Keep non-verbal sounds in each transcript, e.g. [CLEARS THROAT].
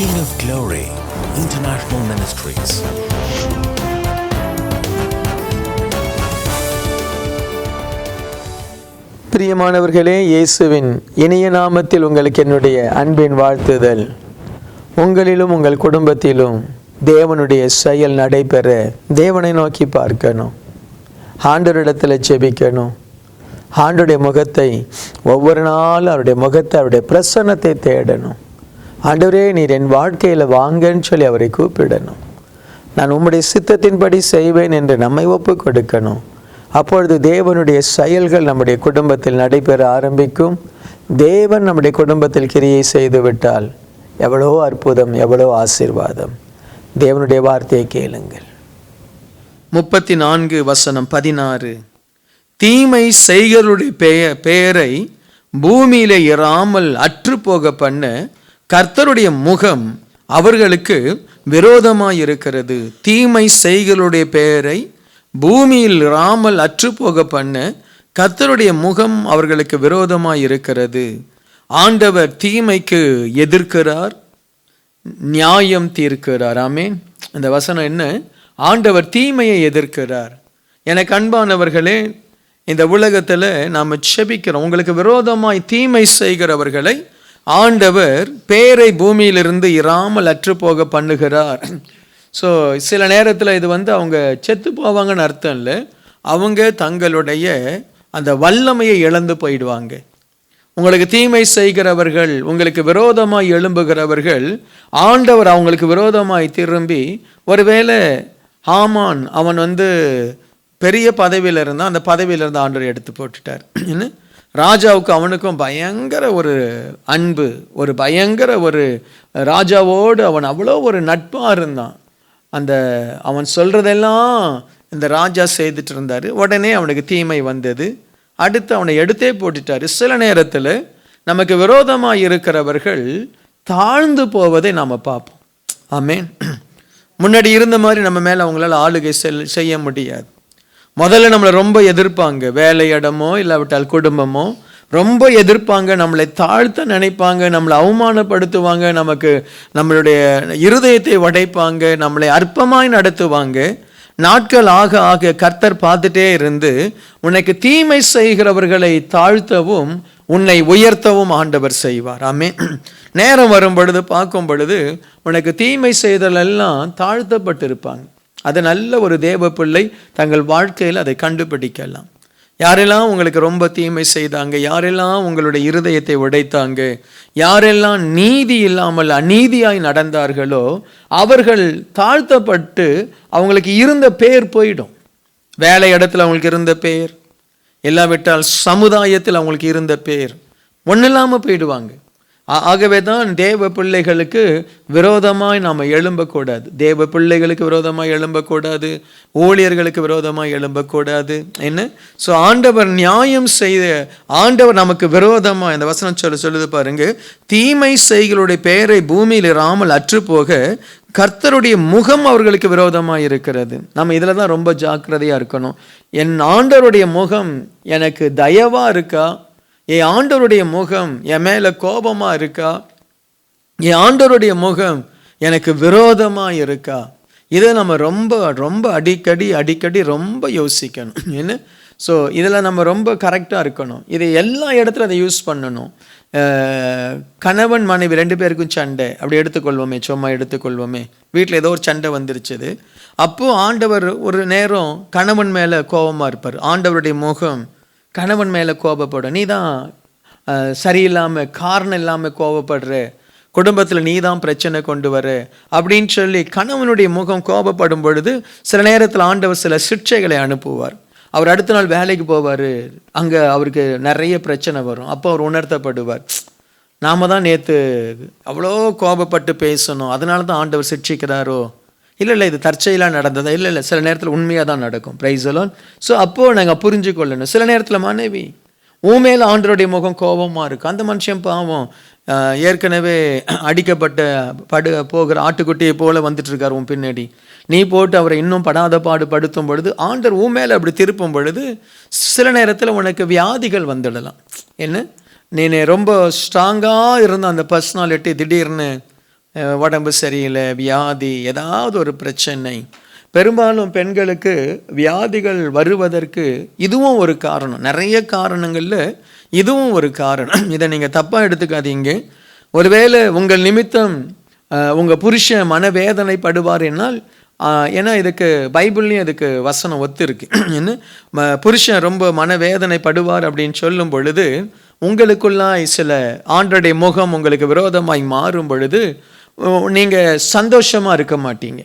King of Glory International Ministries. பிரியமானவர்களே இயேசுவின் இனிய நாமத்தில் உங்களுக்கு என்னுடைய அன்பின் வாழ்த்துதல். உங்களிலும் உங்கள் குடும்பத்திலும் தேவனுடைய செயல் நடைபெற தேவனை நோக்கி பார்க்கணும். ஆண்டவரிடத்தில் செபிக்கணும் ஆண்டுடைய முகத்தை ஒவ்வொரு நாளும் அவருடைய முகத்தை அவருடைய பிரசன்னத்தை தேடணும். ஆண்டவரே நீர் என் வாழ்க்கையில் வாங்கன்னு சொல்லி அவரை கூப்பிடணும். நான் உம்முடைய சித்தத்தின்படி செய்வேன் என்று நம்மை ஒப்பு கொடுக்கணும் அப்பொழுது தேவனுடைய செயல்கள் நம்முடைய குடும்பத்தில் நடைபெற ஆரம்பிக்கும். தேவன் நம்முடைய குடும்பத்தில் கிரியை செய்துவிட்டால் எவ்வளோ அற்புதம் எவ்வளோ ஆசீர்வாதம். தேவனுடைய வார்த்தையை கேளுங்கள். முப்பத்தி நான்கு வசனம் பதினாறு. தீமை செய்கருடைய பெய பெயரை பூமியில இராமல் அற்றுப்போக பண்ண கர்த்தருடைய முகம் அவர்களுக்கு விரோதமாக இருக்கிறது தீமை செய்களுடைய பெயரை பூமியில் இராமல் அற்றுப்போக பண்ண கர்த்தருடைய முகம் அவர்களுக்கு விரோதமாக இருக்கிறது ஆண்டவர் தீமைக்கு எதிர்க்கிறார் நியாயம் தீர்க்கிறார். ஆமேன். இந்த வசனம் என்ன? ஆண்டவர் தீமையை எதிர்க்கிறார். எனக்கு அன்பானவர்களே இந்த உலகத்தில் நாம் செபிக்கிறோம். உங்களுக்கு விரோதமாய் தீமை செய்கிறவர்களை ஆண்டவர் பேரை பூமியிலிருந்து இராமல் அற்று போக பண்ணுகிறார். ஸோ சில நேரத்தில் இது வந்து அவங்க செத்து போவாங்கன்னு அர்த்தம் இல்லை. அவங்க தங்களுடைய அந்த வல்லமையை இழந்து போயிடுவாங்க. உங்களுக்கு தீமை செய்கிறவர்கள் உங்களுக்கு விரோதமாய் எழும்புகிறவர்கள் ஆண்டவர் அவங்களுக்கு விரோதமாய் திரும்பி ஒருவேளை ஆமான் அவன் வந்து பெரிய பதவியில் இருந்தான் அந்த பதவியிலிருந்து ஆண்டவர் எடுத்து போட்டுட்டார். என்ன? ராஜாவுக்கு அவனுக்கும் பயங்கர ஒரு அன்பு ஒரு பயங்கர ஒரு ராஜாவோடு அவன் அவ்வளோ ஒரு நட்பாக இருந்தான். அந்த அவன் சொல்கிறதெல்லாம் இந்த ராஜா செய்துட்டு இருந்தார். உடனே அவனுக்கு தீமை வந்தது. அடுத்து அவனை எடுத்தே போட்டுட்டாரு. சில நேரத்தில் நமக்கு விரோதமாக இருக்கிறவர்கள் தாழ்ந்து போவதை நாம் பார்ப்போம். ஆமேன். முன்னாடி இருந்த மாதிரி நம்ம மேலே அவங்களால ஆளுகை செல் செய்ய முடியாது. முதல்ல நம்மளை ரொம்ப எதிர்ப்பாங்க. வேலை இடமோ இல்லாவிட்டால் குடும்பமோ ரொம்ப எதிர்ப்பாங்க. நம்மளை தாழ்த்த நினைப்பாங்க. நம்மளை அவமானப்படுத்துவாங்க. நமக்கு நம்மளுடைய இருதயத்தை உடைப்பாங்க. நம்மளை அற்பமாய் நடத்துவாங்க. நாட்கள் ஆக ஆக கர்த்தர் பார்த்துட்டே இருந்து உனக்கு தீமை செய்கிறவர்களை தாழ்த்தவும் உன்னை உயர்த்தவும் ஆண்டவர் செய்வார். ஆமே நேரம் வரும் பொழுது பார்க்கும் பொழுது உனக்கு தீமை செய்தல் எல்லாம் தாழ்த்தப்பட்டிருப்பாங்க. அது நல்ல ஒரு தேவ பிள்ளை தங்கள் வாழ்க்கையில் அதை கண்டுபிடிக்கலாம். யாரெல்லாம் உங்களுக்கு ரொம்ப தீமை செய்தாங்க யாரெல்லாம் உங்களுடைய இருதயத்தை உடைத்தாங்க யாரெல்லாம் நீதி இல்லாமல் அநீதியாய் நடந்தார்களோ அவர்கள் தாழ்த்தப்பட்டு அவங்களுக்கு இருந்த பேர் போயிடும். வேலை இடத்துல அவங்களுக்கு இருந்த பேர் இல்லாவிட்டால் சமுதாயத்தில் அவங்களுக்கு இருந்த பேர் ஒன்றும் இல்லாமல் போயிடுவாங்க. ஆகவே தான் தேவ பிள்ளைகளுக்கு விரோதமாய் நாம் எழும்பக்கூடாது. தேவ பிள்ளைகளுக்கு விரோதமாக எழும்பக்கூடாது. ஊழியர்களுக்கு விரோதமாக எழும்பக்கூடாது. என்ன? ஸோ ஆண்டவர் நியாயம் செய்த ஆண்டவர் நமக்கு விரோதமாக இந்த வசனம் சொல்ல சொல்லுது பாருங்க தீமை செய்களுடைய பெயரை பூமியில் இராமல் அற்றுப்போக கர்த்தருடைய முகம் அவர்களுக்கு விரோதமாக இருக்கிறது. நம்ம இதில் தான் ரொம்ப ஜாக்கிரதையாக இருக்கணும். என் ஆண்டவருடைய முகம் எனக்கு தயவாக இருக்கா? என் ஆண்டவருடைய முகம் என் மேலே கோபமாக இருக்கா? என் ஆண்டவருடைய முகம் எனக்கு விரோதமாக இருக்கா? இதை நம்ம ரொம்ப ரொம்ப அடிக்கடி அடிக்கடி ரொம்ப யோசிக்கணும். என்ன? ஸோ இதில் நம்ம ரொம்ப கரெக்டாக இருக்கணும். இது எல்லா இடத்துல அதை யூஸ் பண்ணணும். கணவன் மனைவி ரெண்டு பேருக்கும் சண்டை. அப்படி எடுத்துக்கொள்வோமே சும்மா எடுத்துக்கொள்வோமே. வீட்டில் ஏதோ ஒரு சண்டை வந்துருச்சுது. அப்போது ஆண்டவர் ஒரு நேரம் கணவன் மேலே கோபமாக இருப்பார். ஆண்டவருடைய முகம் கணவன் மேலே கோபப்படும். நீ தான் சரியில்லாமல் காரணம் இல்லாமல் கோபப்படுற. குடும்பத்தில் நீ தான் பிரச்சனை கொண்டு வர. அப்படின்னு சொல்லி கணவனுடைய முகம் கோபப்படும் பொழுது சில நேரத்தில் ஆண்டவர் சில சிக்ஷைகளை அனுப்புவார். அவர் அடுத்த நாள் வேலைக்கு போவார். அங்கே அவருக்கு நிறைய பிரச்சனை வரும். அப்போ அவர் உணர்த்தப்படுவார். நாம தான் நேற்று அவ்வளோ கோபப்பட்டு பேசணும். அதனால தான் ஆண்டவர் சிக்ஷிக்கிறாரோ? இல்லை இல்லை இது தற்செயலாக நடந்ததா? இல்லை இல்லை சில நேரத்தில் உண்மையாக தான் நடக்கும். ப்ரைஸ் எல்லாம் ஸோ அப்போது நாங்கள் புரிஞ்சு கொள்ளணும். சில நேரத்தில் மனைவி உன் மேலே ஆண்டருடைய முகம் கோபமாக இருக்குது அந்த மனுஷன் பாவம் ஏற்கனவே அடிக்கப்பட்ட படு போகிற ஆட்டுக்குட்டியை போல் வந்துட்டு இருக்கார் உன் பின்னாடி. நீ போட்டு அவரை இன்னும் படாத பாடு படுத்தும் பொழுது ஆண்டர் உன் மேலே அப்படி திருப்பும் பொழுது சில நேரத்தில் உனக்கு வியாதிகள் வந்துடலாம். என்ன? நீ ரொம்ப ஸ்ட்ராங்காக இருந்த அந்த பர்சனாலிட்டி திடீர்னு உடம்பு சரியில்லை வியாதி ஏதாவது ஒரு பிரச்சனை. பெரும்பாலும் பெண்களுக்கு வியாதிகள் வருவதற்கு இதுவும் ஒரு காரணம். நிறைய காரணங்களில் இதுவும் ஒரு காரணம். இதை நீங்கள் தப்பாக எடுத்துக்காதீங்க. ஒருவேளை உங்கள் நிமித்தம் உங்கள் புருஷன் மனவேதனைப்படுவார் என்னால் ஏன்னா இதுக்கு பைபிள்லேயும் இதுக்கு வசனம் ஒத்து இருக்கு என்ன? ம- புருஷன் ரொம்ப மனவேதனைப்படுவார் அப்படின்னு சொல்லும் பொழுது உங்களுக்குள்ளாய் சில ஆண்டருடைய முகம் உங்களுக்கு விரோதமாய் மாறும் பொழுது நீங்கள் சந்தோஷமாக இருக்க மாட்டீங்க.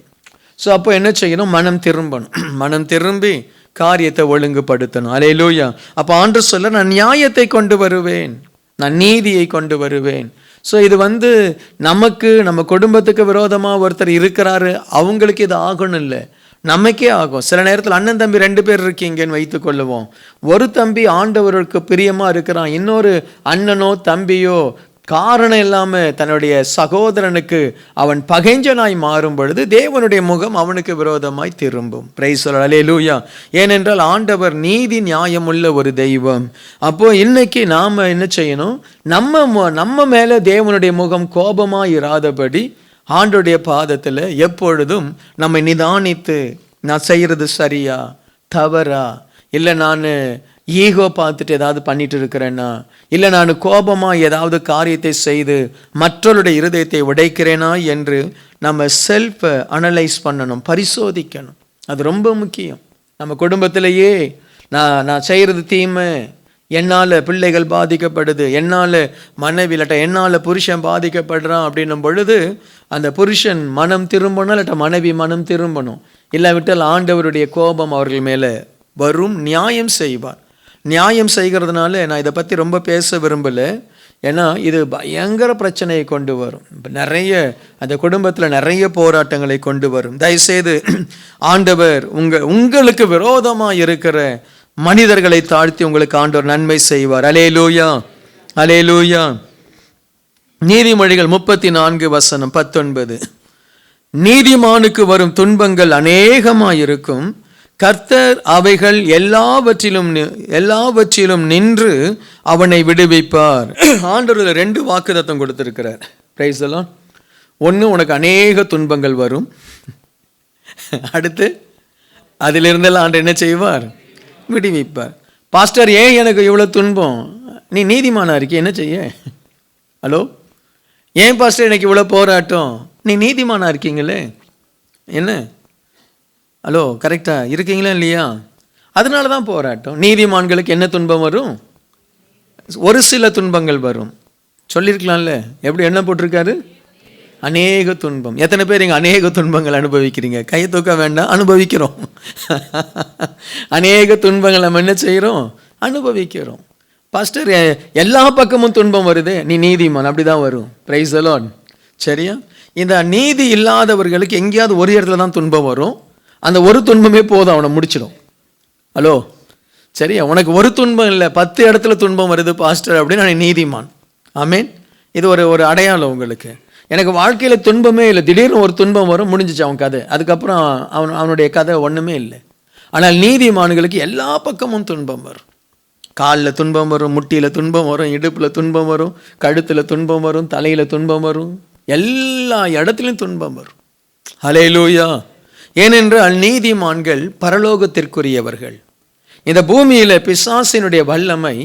ஸோ அப்போ என்ன செய்யணும்? மனம் திரும்பணும். [CLEARS THROAT] மனம் திரும்பி காரியத்தை ஒழுங்குபடுத்தணும். அலையிலூயா அப்போ ஆண்டு சொல்ல நான் நியாயத்தை கொண்டு வருவேன். நான் நீதியை கொண்டு வருவேன். ஸோ இது வந்து நமக்கு நம்ம குடும்பத்துக்கு விரோதமாக ஒருத்தர் இருக்கிறாரு அவங்களுக்கு இது ஆகணும் இல்லை. நமக்கே ஆகும். சில நேரத்தில் அண்ணன் தம்பி ரெண்டு பேர் இருக்கீங்கன்னு வைத்துக்கொள்ளுவோம் ஒரு தம்பி ஆண்டவருக்கு பிரியமாக இருக்கிறான். இன்னொரு அண்ணனோ தம்பியோ காரணம் இல்லாமல் தன்னுடைய சகோதரனுக்கு அவன் பகைஞ்சனாய் மாறும் பொழுது தேவனுடைய முகம் அவனுக்கு விரோதமாய் திரும்பும். பிரைசோல் அலே லூயா ஏனென்றால் ஆண்டவர் நீதி நியாயமுள்ள ஒரு தெய்வம். அப்போ இன்னைக்கு நாம் என்ன செய்யணும்? நம்ம மு- நம்ம மேலே தேவனுடைய முகம் கோபமாக இராதபடி ஆண்டுடைய பாதத்தில் எப்பொழுதும் நம்மை நிதானித்து நான் செய்கிறது சரியா? தவறா? இல்லை நான் ஈகோ பார்த்துட்டு ஏதாவது பண்ணிட்டு இருக்கிறேன்னா இல்லை நான் கோபமாக ஏதாவது காரியத்தை செய்து மற்றவருடைய இருதயத்தை உடைக்கிறேனா? என்று நம்ம செல்ஃபை அனலைஸ் பண்ணணும் பரிசோதிக்கணும். அது ரொம்ப முக்கியம். நம்ம குடும்பத்திலேயே நான் நான் செய்கிறது தீமை என்னால் பிள்ளைகள் பாதிக்கப்படுது என்னால் மனைவி இல்லாட்ட என்னால் புருஷன் பாதிக்கப்படுறான் அப்படின்னும் பொழுது அந்த புருஷன் மனம் திரும்பணும் இல்லாட்ட மனைவி மனம் திரும்பணும். இல்லாவிட்டால் ஆண்டவருடைய கோபம் அவர்கள் மேலே வரும் நியாயம் செய்வார். நியாயம் செய்கிறதுனால நான் இதை பற்றி ரொம்ப பேச விரும்பலை. ஏன்னா இது பயங்கர பிரச்சனையை கொண்டு வரும். நிறைய அந்த குடும்பத்தில் நிறைய போராட்டங்களை கொண்டு வரும். தயவுசெய்து ஆண்டவர் உங்கள் உங்களுக்கு விரோதமாக இருக்கிற மனிதர்களை தாழ்த்தி உங்களுக்கு ஆண்டவர் நன்மை செய்வார். அலே லூயா அலே லூயா நீதிமொழிகள் முப்பத்தி நான்கு வசனம் பத்தொன்பது. நீதிமானுக்கு வரும் துன்பங்கள் அநேகமாக இருக்கும் கர்த்தர் அவைகள் எல்லாவற்றிலும் நி- எல்லாவற்றிலும் நின்று அவனை விடுவிப்பார். [CLEARS THROAT] ஆண்டவர் ரெண்டு வாக்குதத்தம் கொடுத்திருக்கிறார். பிரைஸ் எல்லாம் ஒன்று உனக்கு அநேக துன்பங்கள் வரும். [LAUGHS] அடுத்து அதிலிருந்தெல்லாம் ஆண்டு என்ன செய்வார்? விடுவிப்பார். பாஸ்டர் ஏன் எனக்கு இவ்வளோ துன்பம்? நீ நீதிமானா இருக்கே என்ன செய்ய? ஹலோ? ஏன் பாஸ்டர் எனக்கு இவ்வளோ போராட்டம்? நீ நீதிமானா இருக்கீங்களே? என்ன? ஹலோ கரெக்டாக இருக்கீங்களா இல்லையா? அதனால தான் போராட்டம். நீதிமான்களுக்கு என்ன துன்பம் வரும்? ஒரு சில துன்பங்கள் வரும். சொல்லியிருக்கலாம்ல? எப்படி என்ன போட்டிருக்காரு? அநேக துன்பம். எத்தனை பேர் இங்கே அநேக துன்பங்கள் அனுபவிக்கிறீங்க? கை தூக்க வேண்டாம் அனுபவிக்கிறோம். [LAUGHS] அநேக துன்பங்கள் நம்ம என்ன செய்கிறோம் அனுபவிக்கிறோம். பாஸ்டர் எல்லா பக்கமும் துன்பம் வருது. நீ நீதிமான் அப்படி தான் வரும் ப்ரைஸ் அலோன் சரியா? இந்த நீதி இல்லாதவர்களுக்கு எங்கேயாவது ஒரு இடத்துல தான் துன்பம் வரும். அந்த ஒரு துன்பமே போதும் அவனை முடிச்சிடும். ஹலோ? சரியா? உனக்கு ஒரு துன்பம் இல்லை பத்து இடத்துல துன்பம் வருது பாஸ்டர் அப்படின்னு நான் நீதிமான். ஆமேன்? இது ஒரு ஒரு அடையாளம் உங்களுக்கு. எனக்கு வாழ்க்கையில் துன்பமே இல்லை. திடீர்னு ஒரு துன்பம் வரும் முடிஞ்சிச்சு அவன் கதை. அதுக்கப்புறம் அவன் அவனுடைய கதை ஒன்றுமே இல்லை. ஆனால் நீதிமான்களுக்கு எல்லா பக்கமும் துன்பம் வரும். காலில் துன்பம் வரும் முட்டியில் துன்பம் வரும் இடுப்பில் துன்பம் வரும் கழுத்தில் துன்பம் வரும் தலையில் துன்பம் வரும். எல்லா இடத்துலையும் துன்பம் வரும். ஹலேலூயா ஏனென்றால் நீதிமான்கள் பரலோகத்திற்குரியவர்கள். இந்த பூமியில் பிசாசினுடைய வல்லமை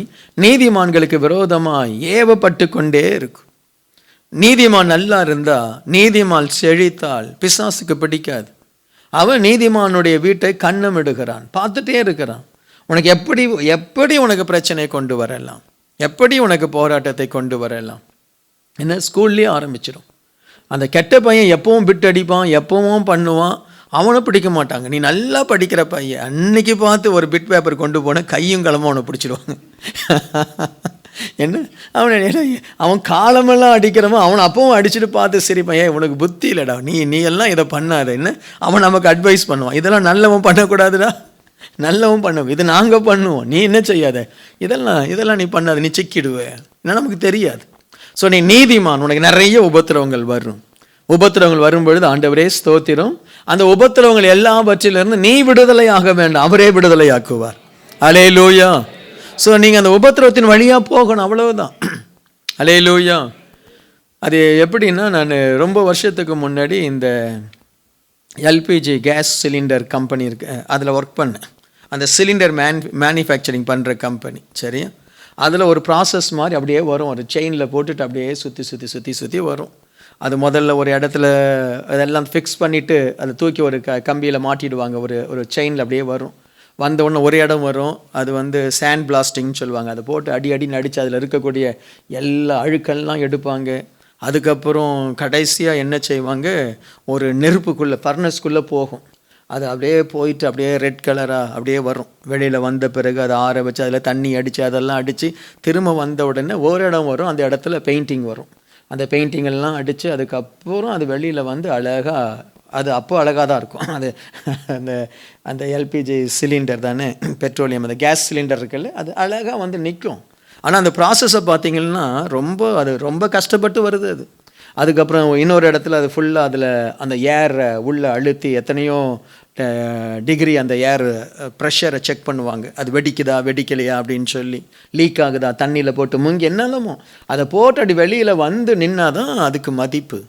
நீதிமான்களுக்கு விரோதமாக ஏவப்பட்டு கொண்டே இருக்கும். நீதிமான் நல்லா இருந்தால் நீதிமான் செழித்தால் பிசாசுக்கு பிடிக்காது. அவன் நீதிமானுடைய வீட்டை கண்ணமிடுகிறான் பார்த்துட்டே இருக்கிறான். உனக்கு எப்படி எப்படி உனக்கு பிரச்சனை கொண்டு வரலாம்? எப்படி உனக்கு போராட்டத்தை கொண்டு வரலாம்? என்ன? ஸ்கூல்லேயே ஆரம்பிச்சிடும் அந்த கெட்ட பையன் எப்பவும் பிட் அடிப்பான் எப்பவும் பண்ணுவான் அவனை பிடிக்க மாட்டாங்க. நீ நல்லா படிக்கிற பையன் அன்னைக்கு பார்த்து ஒரு பிட் பேப்பர் கொண்டு போன கையும் கிளம்ப அவனை பிடிச்சிடுவாங்க [LAUGHS] என்ன? அவனை என்ன, அவன் காலமெல்லாம் அடிக்கிறவன் அவன் அப்பவும் அடிச்சுட்டு பார்த்து சரி பையன் உனக்கு புத்தி இல்லைடா. நீ நீ எல்லாம் இதை பண்ணாத. என்ன? அவன் நமக்கு அட்வைஸ் பண்ணுவான். இதெல்லாம் நல்லவன் பண்ணக்கூடாதுடா. நல்லவும் பண்ணுவோம் இது நாங்கள் பண்ணுவோம். நீ என்ன செய்யாத? இதெல்லாம் இதெல்லாம் நீ பண்ணாத. நீ சிக்கிடுவ. ஏன்னா நமக்கு தெரியாது. ஸோ நீ நீதிமான். உனக்கு நிறைய உபத்திரவங்கள் வரும். உபத்திரவங்கள் வரும்பொழுது ஆண்டவரே ஸ்தோத்திரம். அந்த உபத்திரவங்கள் எல்லாவற்றிலிருந்து நீ விடுதலை ஆக வேண்டாம். அவரே விடுதலையாக்குவார். அலே லூயா ஸோ நீங்கள் அந்த உபத்திரவத்தின் வழியாக போகணும். அவ்வளவுதான். [CLEARS THROAT] அலே லூயா அது எப்படின்னா நான் ரொம்ப வருஷத்துக்கு முன்னாடி இந்த எல்பிஜி கேஸ் சிலிண்டர் கம்பெனி இருக்கு. அதில் ஒர்க் பண்ணேன். அந்த சிலிண்டர் மேன் மேனுஃபேக்சரிங் பண்ணுற கம்பெனி சரியா? அதில் ஒரு ப்ராசஸ் மாதிரி அப்படியே வரும். ஒரு செயினில் போட்டுட்டு அப்படியே சுற்றி சுற்றி சுற்றி சுற்றி வரும். அது முதல்ல ஒரு இடத்துல அதெல்லாம் ஃபிக்ஸ் பண்ணிவிட்டு அதை தூக்கி ஒரு க கம்பியில் மாட்டிடுவாங்க. ஒரு ஒரு செயினில் அப்படியே வரும். வந்த உடனே ஒரு இடம் வரும். அது வந்து சேண்ட் பிளாஸ்டிங்னு சொல்லுவாங்க. அதை போட்டு அடி அடி நடித்து அதில் இருக்கக்கூடிய எல்லா அழுக்கெல்லாம் எடுப்பாங்க. அதுக்கப்புறம் கடைசியாக என்ன செய்வாங்க? ஒரு நெருப்புக்குள்ளே ஃபர்னஸ்க்குள்ளே போகும். அது அப்படியே போயிட்டு அப்படியே ரெட் கலராக அப்படியே வரும். வெளியில் வந்த பிறகு அதை ஆற வச்சு அதில் தண்ணி அடித்து அதெல்லாம் அடித்து திரும்ப வந்த உடனே ஒரு இடம் வரும். அந்த இடத்துல பெயிண்டிங் வரும். அந்த பெயிண்டிங்கெல்லாம் அடித்து அதுக்கப்புறம் அது வெளியில் வந்து அழகாக அது அப்போ அழகாக தான் இருக்கும். அது அந்த அந்த எல்பிஜி சிலிண்டர் தானே பெட்ரோலியம் அந்த கேஸ் சிலிண்டர் இருக்குல்ல அது அழகாக வந்து நிற்கும் ஆனால் அந்த ப்ராசஸை பார்த்திங்கன்னா ரொம்ப அது ரொம்ப கஷ்டப்பட்டு வருது அது. அதுக்கப்புறம் இன்னொரு இடத்துல அது ஃபுல்லாக அதில் அந்த ஏரை உள்ளே அழுத்தி எத்தனையோ டிகிரி அந்த ஏர் ப்ரெஷரை செக் பண்ணுவாங்க. அது வெடிக்குதா வெடிக்கலையா அப்படின்னு சொல்லி லீக் ஆகுதா தண்ணியில் போட்டு முங்கி என்னெல்லாமோ அதை போட்டு அப்படி வெளியில் வந்து நின்னாதான் அதுக்கு மதிப்பு.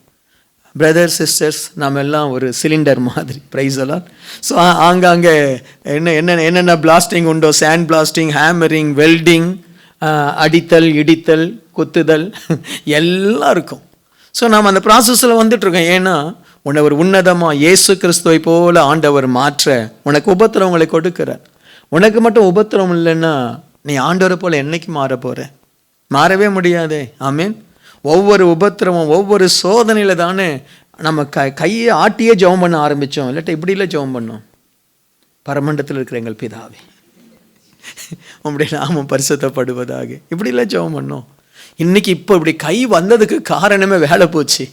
பிரதர் சிஸ்டர்ஸ் நாம் எல்லாம் ஒரு சிலிண்டர் மாதிரி ப்ரைஸ் எல்லாம் ஸோ ஆங்காங்கே என்ன என்ன என்னென்ன பிளாஸ்டிங் உண்டோ சேண்ட் பிளாஸ்டிங் ஹேமரிங் வெல்டிங் அடித்தல் இடித்தல் குத்துதல் [LAUGHS] எல்லாம் இருக்கும். ஸோ நாம் அந்த ப்ராசஸில் வந்துட்டுருக்கோம் ஏன்னா உன்னை ஒரு உன்னதமாக இயேசு கிறிஸ்துவை போல ஆண்டவர் மாற்ற உனக்கு உபத்திரவங்களை கொடுக்கிறார். உனக்கு மட்டும் உபத்திரவம் இல்லைன்னா நீ ஆண்டவரை போல என்னைக்கு மாற போகிற மாறவே முடியாதே. ஆமீன். ஒவ்வொரு உபத்திரமும் ஒவ்வொரு சோதனையில் தானே நம்ம க கையை ஆட்டியே ஜெபம் பண்ண ஆரம்பித்தோம் இல்லாட்ட இப்படிலாம் ஜெபம் பண்ணோம்? பரமண்டத்தில் இருக்கிற எங்கள் பிதாவே உங்களுடைய நாமம் பரிசுத்தப்படுவதாக. இப்படிலாம் ஜெபம் பண்ணோம். இன்றைக்கி இப்போ இப்படி கை வந்ததுக்கு காரணமே வேலை போச்சு.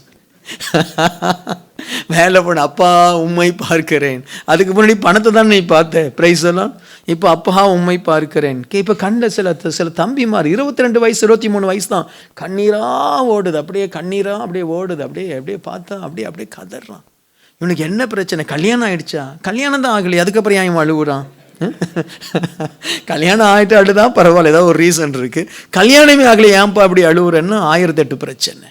[LAUGHS] வேலை போன அப்பா உண்மை பார்க்கிறேன். அதுக்கு முன்னாடி பணத்தை தான் நீ பார்த்த. ப்ரைஸ் எல்லாம் இப்போ அப்பா உண்மை பார்க்கிறேன். இப்போ கண்ட சில சில தம்பிமார் இருபத்தி ரெண்டு வயசு இருபத்தி மூணு வயசு தான். கண்ணீராக ஓடுது. அப்படியே கண்ணீராக அப்படியே ஓடுது. அப்படியே அப்படியே பார்த்தா அப்படியே அப்படியே கதறான். இவனுக்கு என்ன பிரச்சனை? கல்யாணம் ஆயிடுச்சா? கல்யாணம் தான் ஆகலையே. அதுக்கப்புறம் ஏன் அழுகுறான் [LAUGHS] கல்யாணம் ஆகிட்டு அழுதான் பரவாயில்ல. ஏதாவது ஒரு ரீசன் இருக்குது கல்யாணமே ஆகலை ஏன்ப்பா அப்படி அழுகுறேன்னா ஆயிரத்தெட்டு பிரச்சனை.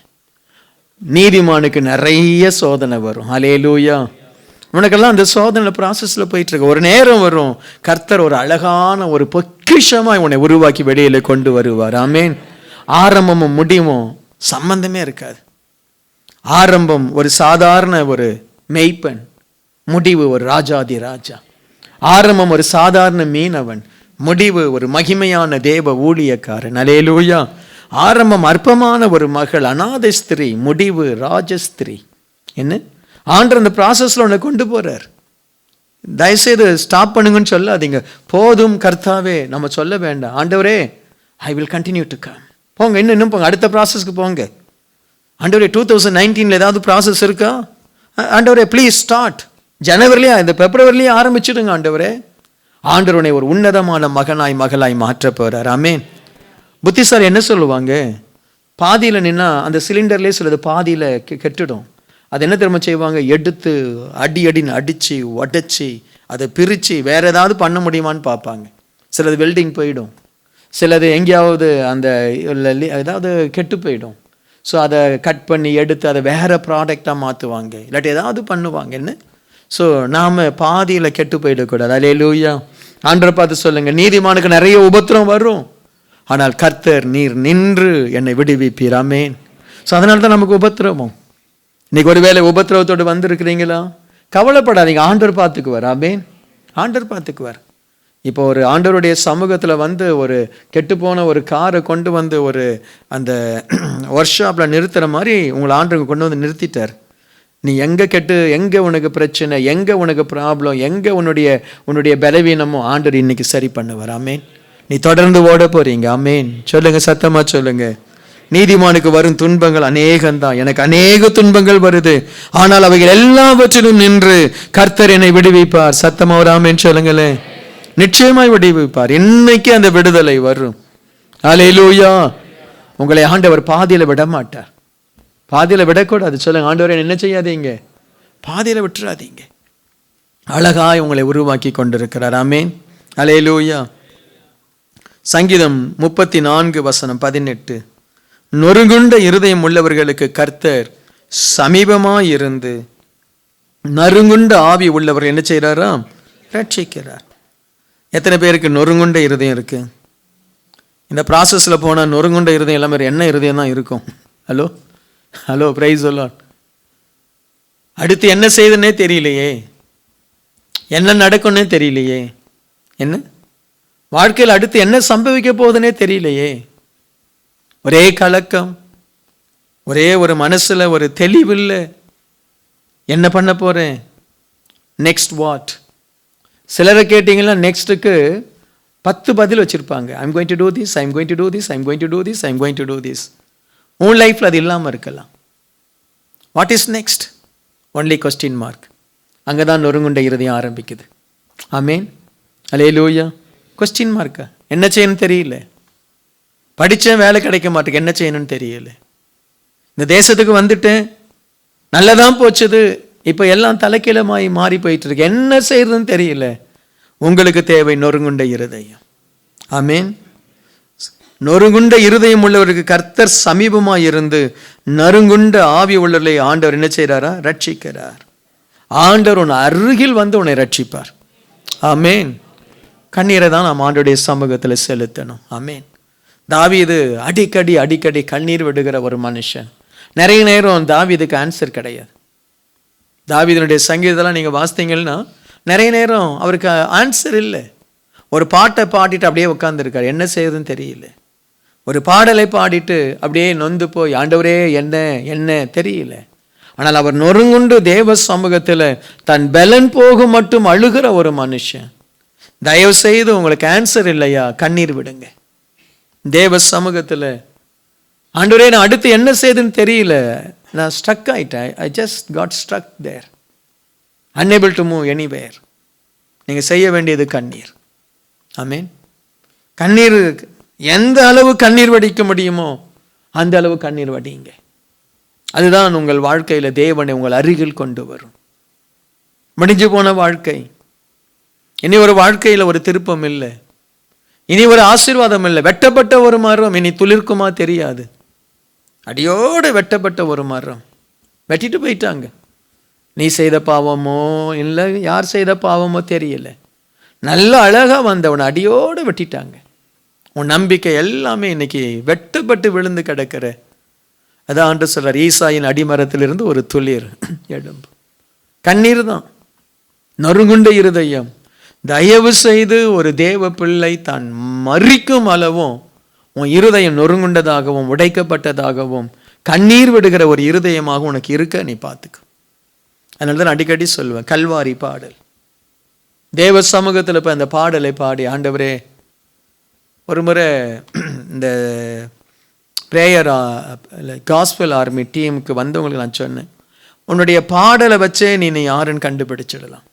நீதிமானுக்கு நிறைய சோதனை வரும். அலேலூயா உனக்கெல்லாம் அந்த சோதனை ப்ராசஸில் போயிட்டுருக்கு. ஒரு நேரம் வரும். கர்த்தர் ஒரு அழகான ஒரு பொக்கிஷமாக உன்னை உருவாக்கி வெளியில் கொண்டு வருவார். ஆமேன் ஆரம்பமும் முடிவும் சம்பந்தமே இருக்காது. ஆரம்பம் ஒரு சாதாரண ஒரு மெய்ப்பெண் முடிவு ஒரு ராஜாதி ராஜா. ஆரம்பம் ஒரு சாதாரண மீனவன் முடிவு ஒரு மகிமையான தேவ ஊழியக்காரன். அலேலூயா ஆரம்பம் அற்பமான ஒரு மகள் அநாத ஸ்திரீ முடிவு ராஜஸ்திரீ என்ன? ஆண்டர் அந்த ப்ராசஸில் உன்னை கொண்டு போகிறார் தயவுசெய்து ஸ்டாப் பண்ணுங்கன்னு சொல்லாதீங்க. போதும் கர்த்தாவே நம்ம சொல்ல வேண்டாம். ஆண்டவரே I will continue to come போங்க இன்னும் இன்னும் போங்க. அடுத்த ப்ராசஸ்க்கு போங்க. ஆண்டவரே டூ தௌசண்ட் நைன்டீனில் ஏதாவது ப்ராசஸ் இருக்கா? ஆண்டவரே ப்ளீஸ் ஸ்டார்ட் ஜனவரிலேயே இந்த பிப்ரவரிலேயே ஆரம்பிச்சிடுங்க ஆண்டவரே. ஆண்டவனை ஒரு உன்னதமான மகனாய் மகளாய் மாற்ற போகிறார் அமேன் புத்திசாலி என்ன சொல்லுவாங்க? பாதியில் நின்னா அந்த சிலிண்டர்லேயே சிலது பாதியில் கெ- கெட்டுடும். அது என்ன திரும்ப செய்வாங்க? எடுத்து அடி அடின்னு அடித்து உடச்சி அதை பிரித்து வேற ஏதாவது பண்ண முடியுமான்னு பார்ப்பாங்க. சிலது வெல்டிங் போயிடும். சிலது எங்கேயாவது அந்த ஏதாவது கெட்டு போயிடும். ஸோ அதை கட் பண்ணி எடுத்து அதை வேறு ப்ராடக்டாக மாற்றுவாங்க இல்லாட்டி ஏதாவது பண்ணுவாங்கன்னு ஸோ நாம் பாதியில் கெட்டு போயிடக்கூடாது. அலே லூயா ஆண்டரை பார்த்து சொல்லுங்கள் நீதிமானுக்கு நிறைய உபத்திரம் வரும். ஆனால் கர்த்தர் நீர் நின்று என்னை விடுவிப்பீராமேன் ஸோ அதனால தான் நமக்கு உபத்திரவம். இன்னைக்கு ஒருவேளை உபத்திரவத்தோடு வந்திருக்கிறீங்களா? கவலைப்படாதீங்க. ஆண்டவர் பார்த்துக்குவார். ஆமேன். ஆண்டவர் பார்த்துக்குவார். இப்போ ஒரு ஆண்டவருடைய சமூகத்தில் வந்து ஒரு கெட்டுப்போன ஒரு காரை கொண்டு வந்து ஒரு அந்த ஒர்க் ஷாப்பில் நிறுத்துகிற மாதிரி உங்களை ஆண்டவங்க கொண்டு வந்து நிறுத்திட்டார். நீ எங்கே கெட்டு எங்கே உனக்கு பிரச்சனை எங்கே உனக்கு ப்ராப்ளம் எங்கே உன்னுடைய உன்னுடைய பலவீனமோ ஆண்டவர் இன்றைக்கி சரி பண்ணுவார். ஆமேன். நீ தொடர்ந்து ஓட போறீங்க. ஆமேன். சொல்லுங்க சத்தமா சொல்லுங்க. நீதிமானுக்கு வரும் துன்பங்கள் அநேகம்தான். எனக்கு அநேக துன்பங்கள் வருது. ஆனால் அவைகள் எல்லாவற்றிலும் நின்று கர்த்தர் என்னை விடுவிப்பார். சத்தமா ஒரு சொல்லுங்களேன். நிச்சயமாய் விடுவிப்பார். இன்னைக்கு அந்த விடுதலை வரும். அலையிலூயா உங்களை ஆண்டவர் பாதியில விட மாட்டார் பாதியில விடக்கூடாது. சொல்லுங்க ஆண்டவர் என்ன செய்யாதீங்க? பாதியில விட்டுறாதீங்க. அழகாய் உங்களை உருவாக்கி கொண்டிருக்கிறார். ஆமேன். அலையிலூயா சங்கீதம் முப்பத்தி நான்கு வசனம் பதினெட்டு. நொறுங்குண்ட இருதயம் உள்ளவர்களுக்கு கர்த்தர் சமீபமாயிருந்து நறுங்குண்ட ஆவி உள்ளவர் என்ன செய்கிறாராம்? ரட்சிக்கிறார். எத்தனை பேருக்கு நொறுங்குண்ட இருதயம் இருக்கு? இந்த ப்ராசஸில் போனால் நொறுங்குண்ட இருதயம் எல்லாமே என்ன இருதயம் தான் இருக்கும்? ஹலோ ஹலோ பிரைஸ் சொல்லான் அடுத்து என்ன செய்யுதுன்னே தெரியலையே. என்ன நடக்கும்னே தெரியலையே. என்ன? வாழ்க்கையில் அடுத்து என்ன சம்பவிக்க போகுதுன்னே தெரியலையே. ஒரே கலக்கம் ஒரே ஒரு மனசில் ஒரு தெளிவு இல்லை என்ன பண்ண போகிறேன் நெக்ஸ்ட் வாட் சிலரை கேட்டிங்கன்னா நெக்ஸ்ட்டுக்கு பத்து பதில் வச்சுருப்பாங்க. I'm going to do this I'm going to do this I'm going to do this I'm going to do this உன் லைஃப்பில் அது இல்லாமல் இருக்கலாம். What is next only question mark அங்கே தான் நொறுங்குண்ட இருதயம் ஆரம்பிக்குது. ஆமேன் அலே லூயா கொஸ்டின் மார்க்கா என்ன செய்யணும்னு தெரியல. படித்தேன் வேலை கிடைக்க மாட்டேங்க என்ன செய்யணும்னு தெரியல. இந்த தேசத்துக்கு வந்துட்டேன். நல்லதான் போச்சுது. இப்போ எல்லாம் தலைக்கீழமாய் மாறி போயிட்டு இருக்கு என்ன செய்யறதுன்னு தெரியல. உங்களுக்கு தேவை நொறுங்குண்ட இருதயம். ஆமீன். நொறுங்குண்ட இருதயம் உள்ளவருக்கு கர்த்தர் சமீபமாக இருந்து நறுங்குண்ட ஆவி உள்ளவர்களை ஆண்டவர் என்ன செய்கிறாரா ரட்சிக்கிறார். ஆண்டவர் உன் அருகில் வந்து உன்னை ரட்சிப்பார். ஆமேன். கண்ணீரை தான் நாம் ஆண்டுடைய சமூகத்தில் செலுத்தணும். ஆமேன் தாவீது அடிக்கடி அடிக்கடி கண்ணீர் விடுகிற ஒரு மனுஷன். நிறைய நேரம் தாவீதுக்கு ஆன்சர் கிடையாது. தாவீதனுடைய சங்கீதத்தெல்லாம் நீங்கள் வாசித்தீங்கன்னா நிறைய நேரம் அவருக்கு ஆன்சர் இல்லை. ஒரு பாட்டை பாடிட்டு அப்படியே உட்காந்துருக்கார் என்ன செய்யுதுன்னு தெரியல. ஒரு பாடலை பாடிட்டு அப்படியே நொந்து போய் ஆண்டவரே என்ன என்ன? தெரியல. ஆனால் அவர் நொறுங்குண்டு தேவ சமூகத்தில் தன் பலன் போகும் மட்டும் அழுகிற ஒரு மனுஷன். தயவு செய்து உங்களுக்கு ஆன்சர் இல்லையா? கண்ணீர் விடுங்க. தேவ சமூகத்தில் ஆண்டவரே நான் அடுத்து என்ன செய்யுதுன்னு தெரியல. நான் ஸ்ட்ரக் ஆயிட்டேன். I just got struck there unable to move anywhere நீங்கள் செய்ய வேண்டியது கண்ணீர். ஆமீன் கண்ணீர் எந்த அளவு கண்ணீர் வடிக்க முடியுமோ அந்த அளவு கண்ணீர் வடிங்க அதுதான் உங்கள் வாழ்க்கையில் தேவனை உங்கள் அருகில் கொண்டு வரும். முடிஞ்சு போன வாழ்க்கை. இனி ஒரு வாழ்க்கையில் ஒரு திருப்பம் இல்லை. இனி ஒரு ஆசீர்வாதம் இல்லை. வெட்டப்பட்ட ஒரு மரம் இனி துளிர்க்குமா தெரியாது. அடியோடு வெட்டப்பட்ட ஒரு மரம். வெட்டிட்டு போயிட்டாங்க. நீ செய்த பாவமோ இல்லை யார் செய்த பாவமோ தெரியல. நல்ல அழகாக வந்தவனை அடியோடு வெட்டிட்டாங்க. உன் நம்பிக்கை எல்லாமே இன்னைக்கு வெட்டப்பட்டு விழுந்து கிடக்கிற. அதான் ஆண்டு ஈசாயின் அடிமரத்திலிருந்து ஒரு துளிர் எழும்பு கண்ணீர் தான். நறுங்குண்ட இருதயம். தயவு செய்து ஒரு தேவ பிள்ளை தான் மறிக்கும் அளவும் உன் இருதயம் நொறுங்குண்டதாகவும் உடைக்கப்பட்டதாகவும் கண்ணீர் விடுகிற ஒரு இருதயமாக உனக்கு இருக்க நீ பார்த்துக்க. அதனால தான் அடிக்கடி சொல்லுவேன் கல்வாரி பாடல். தேவ சமூகத்தில் இப்போ அந்த பாடலை பாடி ஆண்டவரே ஒரு முறை இந்த ப்ரேயர் காஸ்பல் ஆர்மி டீமுக்கு வந்தவங்களுக்கு நான் சொன்னேன் உன்னுடைய பாடலை வச்சே நீ நீ யாருன்னு கண்டுபிடிச்சிடலாம்.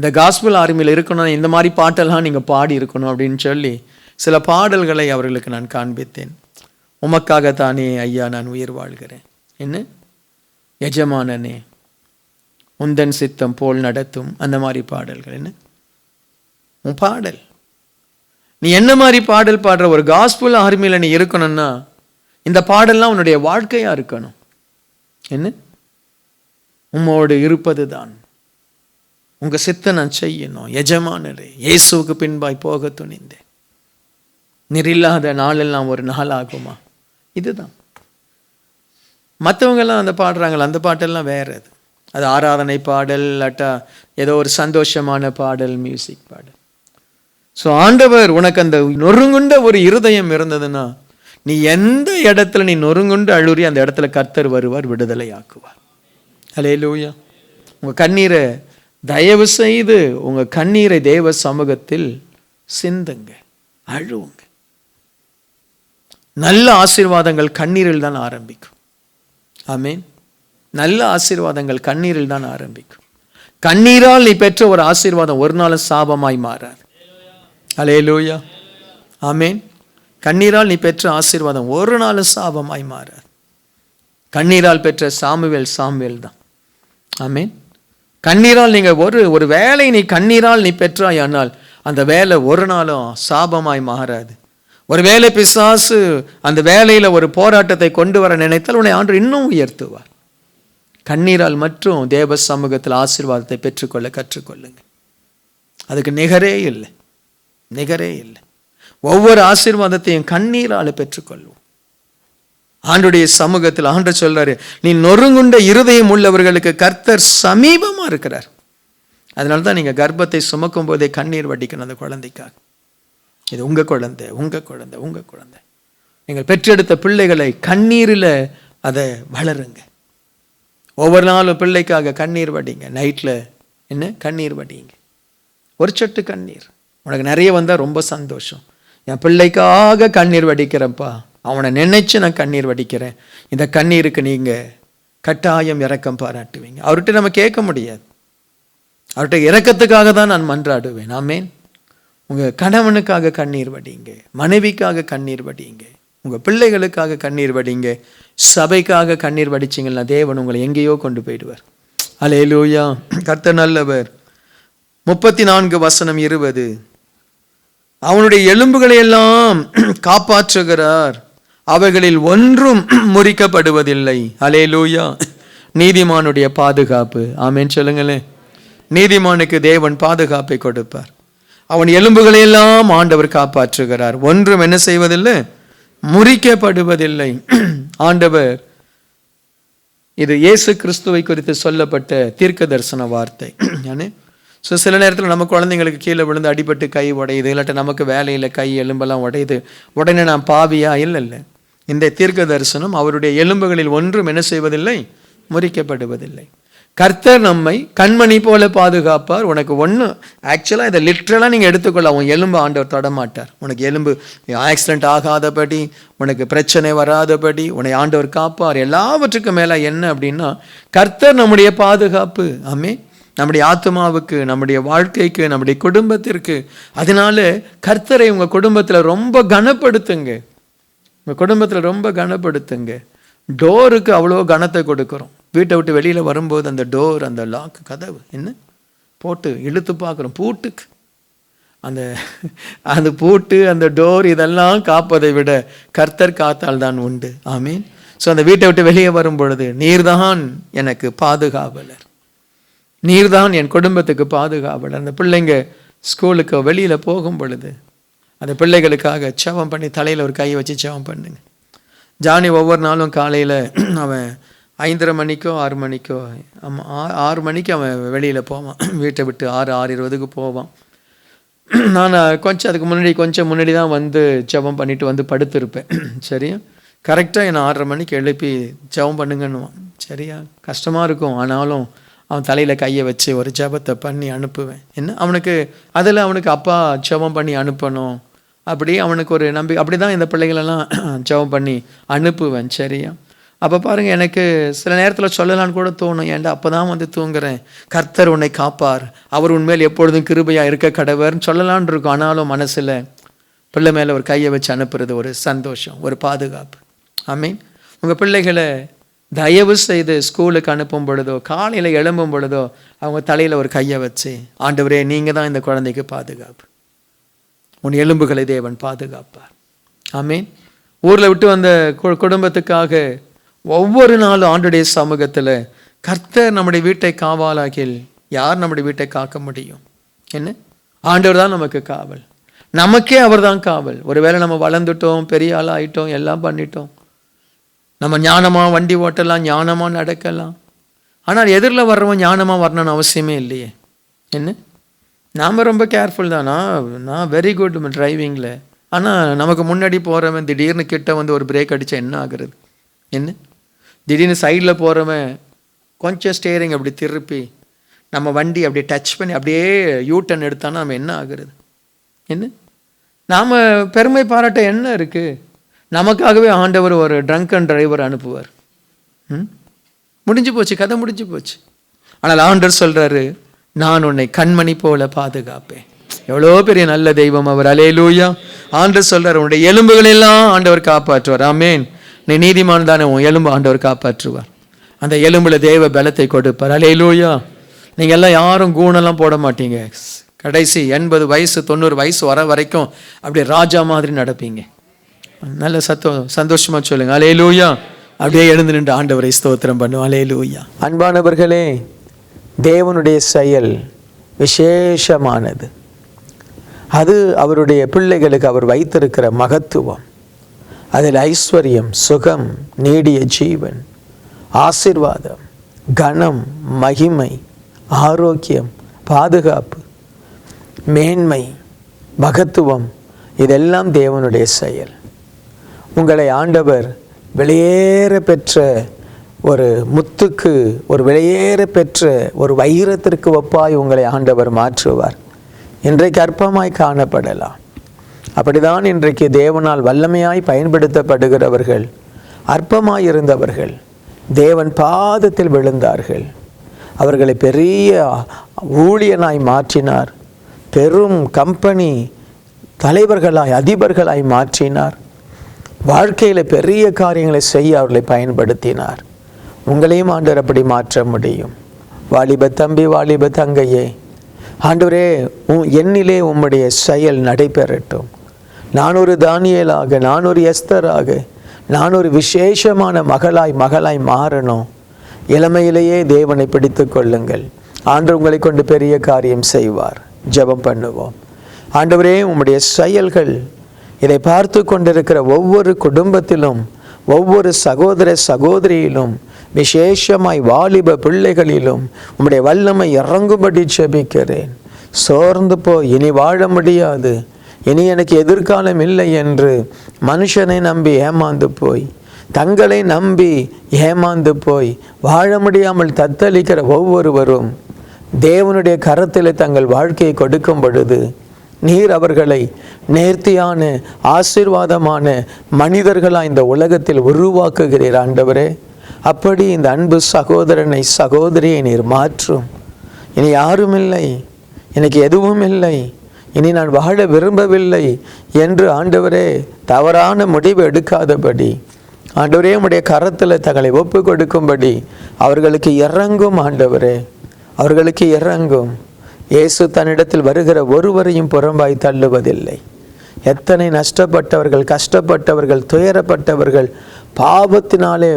இந்த காஸ்பிள் ஆர்மியில் இருக்கணும் இந்த மாதிரி பாட்டெல்லாம் நீங்கள் பாடி இருக்கணும் அப்படின்னு சொல்லி சில பாடல்களை அவர்களுக்கு நான் காண்பித்தேன். உமக்காகத்தானே ஐயா நான் உயிர் வாழ்கிறேன். என்ன? எஜமானனே உந்தன் சித்தம் போல் நடத்தும் அந்த மாதிரி பாடல்கள் என்ன? உன் பாடல். நீ என்ன மாதிரி பாடல் பாடுற ஒரு காஸ்புல் ஆர்மியில் நீ இருக்கணும்னா இந்த பாடல்லாம் உன்னுடைய வாழ்க்கையாக இருக்கணும். என்ன? உம்மோடு இருப்பது தான் உங்கள் சித்த நான் செய்யணும். எஜமானரே இயேசுவுக்கு பின்பாய் போக துணிந்தேன். நிறில்லாத நாளெல்லாம் ஒரு நாள் ஆகுமா இதுதான். மற்றவங்கெல்லாம் அந்த பாடுறாங்களா அந்த பாட்டெல்லாம் வேறு அது. அது ஆராதனை பாடல் இல்லாட்டா ஏதோ ஒரு சந்தோஷமான பாடல் மியூசிக் பாடல். ஸோ ஆண்டவர் உனக்கு அந்த நொறுங்குண்ட ஒரு இருதயம் இருந்ததுன்னா நீ எந்த இடத்துல நீ நொறுங்குண்டு அழுறி அந்த இடத்துல கர்த்தர் வருவார் விடுதலை ஆக்குவார் அலே லூயா உங்கள் கண்ணீரை தயவு செய்து உங்கள் கண்ணீரை தேவ சமூகத்தில் சிந்துங்க அழுவுங்க. நல்ல ஆசீர்வாதங்கள் கண்ணீரில் தான் ஆரம்பிக்கும். ஆமீன். நல்ல ஆசீர்வாதங்கள் கண்ணீரில் தான் ஆரம்பிக்கும். கண்ணீரால் நீ பெற்ற ஒரு ஆசீர்வாதம் ஒரு நாளும் சாபமாய் மாறாது. அலே லூயா ஆமீன். கண்ணீரால் நீ பெற்ற ஆசீர்வாதம் ஒரு நாளும் சாபமாய் மாறாது. கண்ணீரால் பெற்ற சாமுவேல் சாமுவேல் தான். ஆமீன். கண்ணீரால் நீங்கள் ஒரு ஒரு வேலை நீ கண்ணீரால் நீ பெற்றாயானால் அந்த வேலை ஒரு நாளும் சாபமாய் மாறாது. ஒரு வேலை பிசாசு அந்த வேலையில் ஒரு போராட்டத்தை கொண்டு வர நினைத்தால் உன்னை ஆண்டு இன்னும் உயர்த்துவார். கண்ணீரால் மற்றும் தேவ சமூகத்தில் ஆசீர்வாதத்தை பெற்றுக்கொள்ள கற்றுக்கொள்ளுங்க அதுக்கு நிகரே இல்லை. நிகரே இல்லை. ஒவ்வொரு ஆசீர்வாதத்தையும் கண்ணீரால் பெற்றுக்கொள்வோம். ஆண்டுடைய சமூகத்தில் ஆண்டு சொல்றாரு நீ நொறுங்குண்ட இருதயம் உள்ளவர்களுக்கு கர்த்தர் சமீபமா இருக்கிறார். அதனால தான் நீங்க கர்ப்பத்தை சுமக்கும் போதே கண்ணீர் வடிக்கணும் அந்த குழந்தைக்காக. இது உங்க குழந்தை உங்க குழந்தை உங்க குழந்தை. நீங்கள் பெற்றெடுத்த பிள்ளைகளை கண்ணீரில் அதை வளருங்க. ஒவ்வொரு நாளும் பிள்ளைக்காக கண்ணீர் வடிங்க. நைட்டில் என்ன? கண்ணீர் வடிங்க. ஒரு சொட்டு கண்ணீர். உனக்கு நிறைய வந்தால் ரொம்ப சந்தோஷம். என் பிள்ளைக்காக கண்ணீர் வடிக்கிறேன்ப்பா. அவனை நினைச்சு நான் கண்ணீர் வடிக்கிறேன். இந்த கண்ணீருக்கு நீங்கள் கட்டாயம் இறக்கம் பாராட்டுவீங்க. அவர்கிட்ட நம்ம கேட்க முடியாது. அவர்கிட்ட இறக்கத்துக்காக தான் நான் மன்றாடுவேன். ஆமேன். உங்கள் கணவனுக்காக கண்ணீர் வடிங்க. மனைவிக்காக கண்ணீர் வடிங்க. உங்கள் பிள்ளைகளுக்காக கண்ணீர் வடிங்க. சபைக்காக கண்ணீர் வடிச்சிங்கன்னா தேவன் உங்களை எங்கேயோ கொண்டு போயிடுவார். அலேலூயா கர்த்த நல்லவர். முப்பத்தி நான்கு வசனம் இருபது. அவனுடைய எலும்புகளை எல்லாம் [CLEARS THROAT] காப்பாற்றுகிறார். அவைகளில் ஒன்றும் [CLEARS THROAT] முறிக்கப்படுவதில்லை. அலேலூயா நீதிமானுடைய பாதுகாப்பு. ஆமேன். சொல்லுங்களேன் நீதிமானுக்கு தேவன் பாதுகாப்பை கொடுப்பார். அவன் எலும்புகளையெல்லாம் ஆண்டவர் காப்பாற்றுகிறார். ஒன்றும் என்ன செய்வதில்லை? முறிக்கப்படுவதில்லை. [CLEARS THROAT] ஆண்டவர் இது இயேசு கிறிஸ்துவை குறித்து சொல்லப்பட்ட தீர்க்க தரிசன வார்த்தை. [CLEARS THROAT] ஸோ சில நேரத்தில் நம்ம குழந்தைங்களுக்கு கீழே விழுந்து அடிபட்டு கை உடையுது இல்லாட்ட நமக்கு வேலையில் கை எலும்பெல்லாம் உடையுது. உடனே நான் பாவியா? இல்லை இல்லை. இந்த தீர்க்க தரிசனம் அவருடைய எலும்புகளில் ஒன்றும் என்ன செய்வதில்லை? முறிக்கப்படுவதில்லை. கர்த்தர் நம்மை கண்மணி போல பாதுகாப்பார். உனக்கு ஒன்று ஆக்சுவலாக இதை லிட்ரலாக நீங்கள் எடுத்துக்கொள்ள உன் எலும்பு ஆண்டவர் தொடமாட்டார். உனக்கு எலும்பு ஆக்சிடென்ட் ஆகாதபடி உனக்கு பிரச்சனை வராதபடி உன்னை ஆண்டவர் காப்பார். எல்லாவற்றுக்கும் மேலே என்ன அப்படின்னா கர்த்தர் நம்முடைய பாதுகாப்பு. ஆமே நம்முடைய ஆத்மாவுக்கு நம்முடைய வாழ்க்கைக்கு நம்முடைய குடும்பத்திற்கு. அதனால கர்த்தரை உங்கள் குடும்பத்தில் ரொம்ப கனப்படுத்துங்க. உங்கள் குடும்பத்தில் ரொம்ப கனப்படுத்துங்க. டோருக்கு அவ்வளோ கனத்தை கொடுக்குறோம். வீட்டை விட்டு வெளியில் வரும்போது அந்த டோர் அந்த லாக் கதவு என்ன? போட்டு இழுத்து பார்க்குறோம். பூட்டுக்கு. அந்த அந்த பூட்டு அந்த டோர் இதெல்லாம் காப்பதை விட கர்த்தர் காத்தால் தான் உண்டு. ஆமீன். ஸோ அந்த வீட்டை விட்டு வெளியே வரும் பொழுது நீர்தான் எனக்கு பாதுகாவலர். நீர்தான் என் குடும்பத்துக்கு பாதுகாவலர். அந்த பிள்ளைங்க ஸ்கூலுக்கு வெளியில் போகும் பொழுது அந்த பிள்ளைகளுக்காக செவம் பண்ணி தலையில் ஒரு கை வச்சு செவம் பண்ணுங்க. ஜானி ஒவ்வொரு நாளும் காலையில் [CLEARS THROAT] அவன் ஐந்தரை மணிக்கோ ஆறு மணிக்கோ ஆமாம் ஆ- ஆறு மணிக்கு அவன் வெளியில் போவான். [CLEARS THROAT] வீட்டை விட்டு ஆறு ஆறு இருபதுக்கு போவான். [CLEARS THROAT] நான் கொஞ்சம் அதுக்கு முன்னாடி கொஞ்சம் முன்னாடி தான் வந்து ஜெபம் பண்ணிவிட்டு வந்து படுத்திருப்பேன். சரியா கரெக்டாக என்னை ஆறரை மணிக்கு எழுப்பி ஜெபம் பண்ணுங்கன்னுவான். சரியா? கஷ்டமாக இருக்கும். ஆனாலும் அவன் தலையில் கையை வச்சு ஒரு ஜெபத்தை பண்ணி அனுப்புவேன். என்ன? அவனுக்கு அதில் அவனுக்கு அப்பா ஜெபம் பண்ணி அனுப்பணும். அப்படி அவனுக்கு ஒரு நம்பி அப்படி தான் இந்த பிள்ளைகளெல்லாம் [CLEARS THROAT] ஜெபம் பண்ணி அனுப்புவேன். சரியா? அப்போ பாருங்கள் எனக்கு சில நேரத்தில் சொல்லலான்னு கூட தோணும். ஏன்டா அப்போ தான் வந்து தூங்குறேன். கர்த்தர் உன்னை காப்பார். அவர் உண்மையில் எப்பொழுதும் கிருபையாக இருக்க கடவர்னு சொல்லலான் இருக்கும். ஆனாலும் மனசில் பிள்ளை மேலே ஒரு கையை வச்சு அனுப்புறது ஒரு சந்தோஷம் ஒரு பாதுகாப்பு. ஐ மீன் உங்கள் பிள்ளைகளை தயவு செய்து ஸ்கூலுக்கு அனுப்பும் பொழுதோ காலையில் எழும்பும் பொழுதோ அவங்க தலையில் ஒரு கையை வச்சு ஆண்டவரே நீங்கள் தான் இந்த குழந்தைக்கு பாதுகாப்பு. உன் எலும்புகளை தேவன் பாதுகாப்பார். ஆமீன். ஊரில் விட்டு வந்த கு- குடும்பத்துக்காக ஒவ்வொரு நாளும் ஆண்டுடைய சமூகத்தில் கர்த்தர் நம்முடைய வீட்டை காவாலாகில் யார் நம்முடைய வீட்டை காக்க முடியும்? என்ன? ஆண்டவர் தான் நமக்கு காவல். நமக்கே அவர் தான் காவல். ஒருவேளை நம்ம வளர்ந்துட்டோம் பெரிய ஆளாகிட்டோம் எல்லாம் பண்ணிட்டோம். நம்ம ஞானமாக வண்டி ஓட்டலாம் ஞானமாக நடக்கலாம். ஆனால் எதிரில் வர்றவன் ஞானமாக வரணும்னு அவசியமே இல்லையே. என்ன? நாம் ரொம்ப கேர்ஃபுல் தானா? நான் நான் வெரி குட் டிரைவிங்கில் ஆனால் நமக்கு முன்னாடி போகிறவன் திடீர்னு கிட்ட வந்து ஒரு பிரேக் அடித்தா என்ன ஆகுறது? என்ன? திடீர்னு சைடில் போகிறவன் கொஞ்சம் ஸ்டேரிங் அப்படி திருப்பி நம்ம வண்டி அப்படியே டச் பண்ணி அப்படியே யூ டர்ன் எடுத்தானா நம்ம என்ன ஆகுறது? என்ன? நாம் பெருமை பாராட்ட என்ன இருக்குது நமக்காகவே ஆண்டவர் ஒரு ட்ரங்க் அண்ட் டிரைவர் அனுப்புவார். ம்? முடிஞ்சு போச்சு கதை முடிஞ்சு போச்சு. ஆனால் ஆண்டர் சொல்கிறாரு நான் உன்னை கண்மணி போல பாதுகாப்பேன். எவ்வளோ பெரிய நல்ல தெய்வம் அவர். அலேலூயா ஆண்டர் சொல்கிறார் உன்னுடைய எலும்புகளெல்லாம் ஆண்டவர் காப்பாற்றுவார். ஆமேன் நீ நீதிமான் தானே உன் எலும்பு ஆண்டவர் காப்பாற்றுவார். அந்த எலும்புல தெய்வ பலத்தை கொடுப்பார். அலேலூயா நீங்கள் எல்லாம் யாரும் கூணெல்லாம் போட மாட்டீங்க. கடைசி எண்பது வயசு தொண்ணூறு வயசு வர வரைக்கும் அப்படியே ராஜா மாதிரி நடப்பீங்க. நல்ல சத்தம் சந்தோஷமா சொல்லுங்க அலே லூயா அப்படியே எழுந்து நின்று ஆண்டவரை ஸ்தோத்திரம் பண்ணும் அலே லூயா அன்பானவர்களே தேவனுடைய செயல் விசேஷமானது அது அவருடைய பிள்ளைகளுக்கு அவர் வைத்திருக்கிற மகத்துவம் அதில் ஐஸ்வர்யம் சுகம் நீடிய ஜீவன் ஆசிர்வாதம் கனம் மகிமை ஆரோக்கியம் பாதுகாப்பு மேன்மை மகத்துவம் இதெல்லாம் தேவனுடைய செயல் உங்களை ஆண்டவர் வெளியேற பெற்ற ஒரு முத்துக்கு ஒரு வெளியேற பெற்ற ஒரு வைரத்திற்கு ஒப்பாய் உங்களை ஆண்டவர் மாற்றுவார். இன்றைக்கு அற்பமாய் காணப்படலாம். அப்படிதான் இன்றைக்கு தேவனால் வல்லமையாய் பயன்படுத்தப்படுகிறவர்கள் அற்பமாய் இருந்தவர்கள் தேவன் பாதத்தில் விழுந்தார்கள். அவர்களை பெரிய ஊழியனாய் மாற்றினார். பெரும் கம்பெனி தலைவர்களாய் அதிபர்களாய் மாற்றினார். வாழ்க்கையில் பெரிய காரியங்களை செய்ய அவர்களை பயன்படுத்தினார். உங்களையும் ஆண்டவர் அப்படி மாற்ற முடியும். வாலிப தம்பி வாலிப தங்கையே ஆண்டவரே உம் என்னிலே உம்முடைய செயல் நடைபெறட்டும். நான் ஒரு தானியலாக நான் ஒரு எஸ்தராக நான் ஒரு விசேஷமான மகளாய் மகளாய் மாறணும். இளமையிலேயே தேவனை பிடித்து கொள்ளுங்கள். ஆண்டு உங்களை கொண்டு பெரிய காரியம் செய்வார். ஜெபம் பண்ணுவோம். ஆண்டவரே உம்முடைய செயல்கள் இதை பார்த்து கொண்டிருக்கிற ஒவ்வொரு குடும்பத்திலும் ஒவ்வொரு சகோதர சகோதரியிலும் விசேஷமாய் வாலிப பிள்ளைகளிலும் உம்முடைய வல்லமை இறங்கும்படி செபிக்கிறேன் சோர்ந்து போய் இனி வாழ முடியாது. இனி எனக்கு எதிர்காலம் இல்லை என்று மனுஷனை நம்பி ஏமாந்து போய் தங்களை நம்பி ஏமாந்து போய் வாழ முடியாமல் தத்தளிக்கிற ஒவ்வொருவரும் தேவனுடைய கரத்தில் தங்கள் வாழ்க்கையை கொடுக்கும் பொழுது நீர் அவர்களை நேர்த்தியான ஆசீர்வாதமான மனிதர்களாக இந்த உலகத்தில் உருவாக்குகிறீர் ஆண்டவரே. அப்படி இந்த அன்பு சகோதரனை சகோதரியை நீர் மாற்றும். இனி யாரும் இல்லை எனக்கு எதுவும் இல்லை இனி நான் வாழ விரும்பவில்லை என்று ஆண்டவரே தவறான முடிவு எடுக்காதபடி ஆண்டவரே உடைய கரத்தில் தங்களை ஒப்பு கொடுக்கும்படி அவர்களுக்கு இறங்கும் ஆண்டவரே. அவர்களுக்கு இறங்கும். இயேசு தன்னிடத்தில் வருகிற ஒருவரையும் புறம்பாய் தள்ளுவதில்லை. எத்தனை நஷ்டப்பட்டவர்கள் கஷ்டப்பட்டவர்கள் துயரப்பட்டவர்கள் பாவத்தினாலே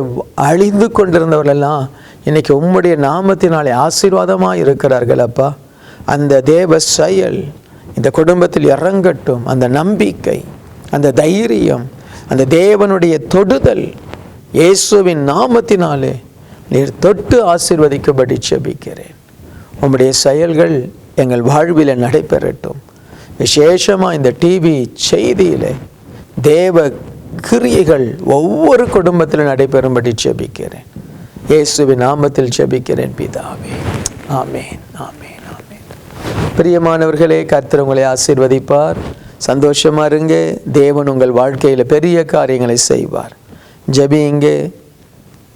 அழிந்து கொண்டிருந்தவர்களெல்லாம் இன்னைக்கு உம்முடைய நாமத்தினாலே ஆசீர்வாதமாக இருக்கிறார்கள் அப்பா. அந்த தேவ செயல் இந்த குடும்பத்தில் இறங்கட்டும் அந்த நம்பிக்கை அந்த தைரியம் அந்த தேவனுடைய தொடுதல் இயேசுவின் நாமத்தினாலே நீர் தொட்டு ஆசீர்வதிக்கும்படி செபிக்கிறேன். உம்முடைய செயல்கள் எங்கள் வாழ்வில் நடைபெறட்டும். விசேஷமாக இந்த டிவி செய்தியில் தேவ கிரியைகள் ஒவ்வொரு குடும்பத்தில் நடைபெறும்படி செபிக்கிறேன் இயேசுவின் நாமத்தில் செபிக்கிறேன் பிதாவே. ஆமேன் ஆமேன் ஆமேன். பிரியமானவர்களே கர்த்தர் உங்களை ஆசீர்வதிப்பார். சந்தோஷமாக இருங்க. தேவன் உங்கள் வாழ்க்கையில் பெரிய காரியங்களை செய்வார். ஜெபியுங்க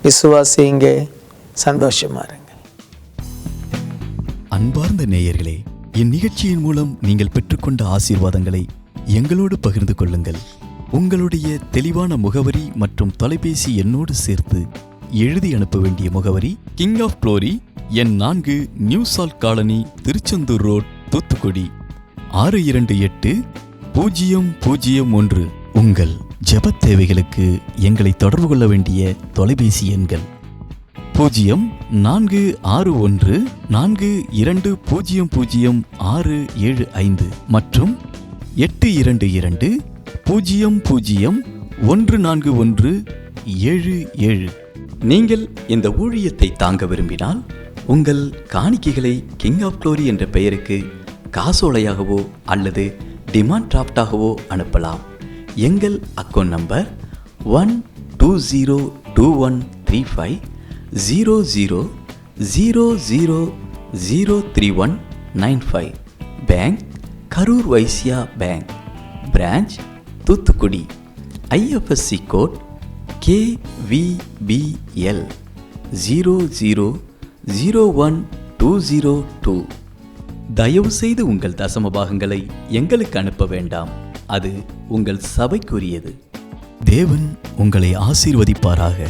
விசுவாசிங்க சந்தோஷமாக இருங்க. அன்பார்ந்த நேயர்களே இந்நிகழ்ச்சியின் மூலம் நீங்கள் பெற்றுக்கொண்ட ஆசீர்வாதங்களை எங்களோடு பகிர்ந்து கொள்ளுங்கள். உங்களுடைய தெளிவான முகவரி மற்றும் தொலைபேசி எண்ணோடு சேர்த்து எழுதி அனுப்ப வேண்டிய முகவரி கிங் ஆஃப் குளோரி எண் நான்கு நியூ சால் காலனி திருச்செந்தூர் ரோட் தூத்துக்குடி. ஆறு இரண்டு எட்டு பூஜ்ஜியம் பூஜ்ஜியம் ஒன்று. உங்கள் ஜெபத் தேவைகளுக்கு எங்களை தொடர்பு கொள்ள வேண்டிய தொலைபேசி எண்கள். பூஜ்ஜியம் நான்கு ஆறு ஒன்று நான்கு இரண்டு பூஜ்ஜியம் பூஜ்ஜியம் ஆறு ஏழு ஐந்து மற்றும் எட்டு இரண்டு இரண்டு பூஜ்ஜியம் பூஜ்ஜியம் ஒன்று நான்கு ஒன்று ஏழு ஏழு. நீங்கள் இந்த ஊழியத்தை தாங்க விரும்பினால் உங்கள் காணிக்கைகளை கிங் ஆஃப் க்ளோரி என்ற பெயருக்கு காசோலையாகவோ அல்லது டிமாண்ட் டிராஃப்டாகவோ அனுப்பலாம். எங்கள் account number one two zero two one three five zero zero zero zero zero three one nine five bank Karur Vysya bank branch Thoothukudi IFSC code KVBL zero zero zero one two zero two தயவுசெய்து உங்கள் தசம பாகங்களை எங்களுக்கு அனுப்ப வேண்டாம். அது உங்கள் சபைக்குரியது. தேவன் உங்களை ஆசீர்வதிப்பாராக.